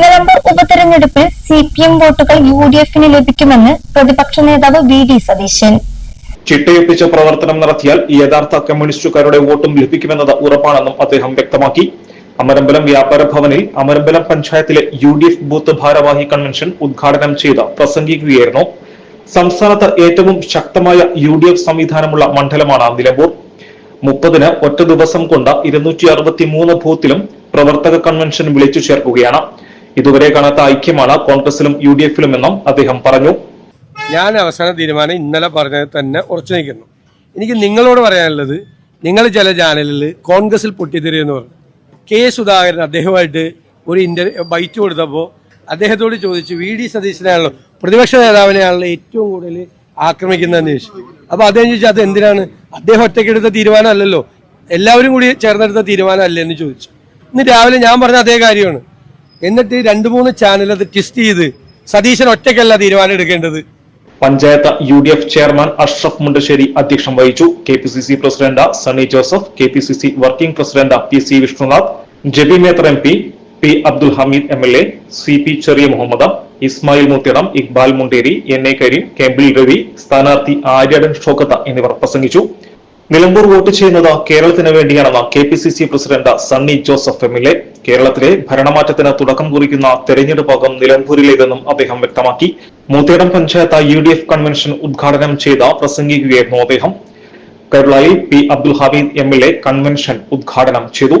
നിലമ്പൂർ ഉപതെരഞ്ഞെടുപ്പിൽ C P M വോട്ടുകൾ U D എഫിന് ലഭിക്കുമെന്ന് പ്രതിപക്ഷ നേതാവ് വി ഡി സതീശൻ. ചിട്ടയൊപ്പിച്ച പ്രവർത്തനം നടത്തിയാൽ യഥാർത്ഥ കമ്മ്യൂണിസ്റ്റുകാരുടെ വോട്ടും ലഭിക്കുമെന്നത് ഉറപ്പാണെന്നും അദ്ദേഹം വ്യക്തമാക്കി. അമരമ്പലം വ്യാപാര ഭവനിൽ അമരമ്പലം പഞ്ചായത്തിലെ യു ഡി എഫ് ബൂത്ത് ഭാരവാഹി കൺവെൻഷൻ ഉദ്ഘാടനം ചെയ്ത് പ്രസംഗിക്കുകയായിരുന്നു. സംസ്ഥാനത്ത് ഏറ്റവും ശക്തമായ യു ഡി എഫ് സംവിധാനമുള്ള മണ്ഡലമാണ് നിലമ്പൂർ. മുപ്പതിന് ഒറ്റ ദിവസം കൊണ്ട് ഇരുന്നൂറ്റി അറുപത്തി മൂന്ന് ബൂത്തിലും പ്രവർത്തക കൺവെൻഷൻ വിളിച്ചു ചേർക്കുകയാണ്. ഇതുവരെ കാണാത്ത ഐക്യമാണ് കോൺഗ്രസിലും യു ഡി എഫിലും എന്നും അദ്ദേഹം പറഞ്ഞു. ഞാൻ അവസാന തീരുമാനം ഇന്നലെ പറഞ്ഞത് തന്നെ ഉറച്ചു നിൽക്കുന്നു. എനിക്ക് നിങ്ങളോട് പറയാനുള്ളത് നിങ്ങൾ ചില ചാനലിൽ കോൺഗ്രസിൽ പൊട്ടിത്തെറിയെന്ന് പറഞ്ഞു. കെ സുധാകരൻ അദ്ദേഹമായിട്ട് ഒരു ഇന്റർ ബൈറ്റ് കൊടുത്തപ്പോൾ അദ്ദേഹത്തോട് ചോദിച്ചു വി. ഡി. സതീശനാണല്ലോ പ്രതിപക്ഷ നേതാവിനെയാണല്ലോ ഏറ്റവും കൂടുതൽ ആക്രമിക്കുന്നതെന്ന് ചോദിച്ചു അപ്പോൾ അദ്ദേഹം ചോദിച്ചു അത് എന്തിനാണ്? അദ്ദേഹം ഒറ്റയ്ക്കെടുത്ത തീരുമാനമല്ലല്ലോ. എല്ലാവരും കൂടി ചേർന്നെടുത്ത തീരുമാനമല്ലേ എന്ന് ചോദിച്ചു. ഇന്ന് രാവിലെ ഞാൻ പറഞ്ഞ അതേ കാര്യമാണ്. എന്നിട്ട് രണ്ട് മൂന്ന് ചാനൽ അത് ട്വിസ്റ്റ് ചെയ്ത് സതീശൻ ഒറ്റയ്ക്കല്ല തീരുമാനം എടുക്കേണ്ടത്. Panchayat U D F chairman Ashraf Mundassery അധ്യക്ഷം വഹിച്ചു. K P C C president Sunny Joseph K P C C working president P C Vishnunath Jebi Mather M P P Abdul Hameed M L A C P Cheriya Muhammad Ismail Muthedam Iqbal Munderi N A Kareem Kempil Ravi സ്ഥാനാർത്ഥി ആര്യടൻ ഷോക്കത്ത എന്നിവർ പ്രസംഗിച്ചു. Nilambur vote ചെയ്യുന്നത് കേരളത്തിന് വേണ്ടിയാണെന്ന് K P C C president Sunny Joseph M L A. കേരളത്തിലെ ഭരണമാറ്റത്തിന് തുടക്കം കുറിക്കുന്ന തെരഞ്ഞെടുപ്പാകും നിലമ്പൂരിലേതെന്നും അദ്ദേഹം വ്യക്തമാക്കി. Moothedam panchayat U D F convention ഉദ്ഘാടനം ചെയ്ത പ്രസംഗിക്കുകയായിരുന്നു അദ്ദേഹം. Karulai P Abdul Hameed M L A convention ഉദ്ഘാടനം ചെയ്തു.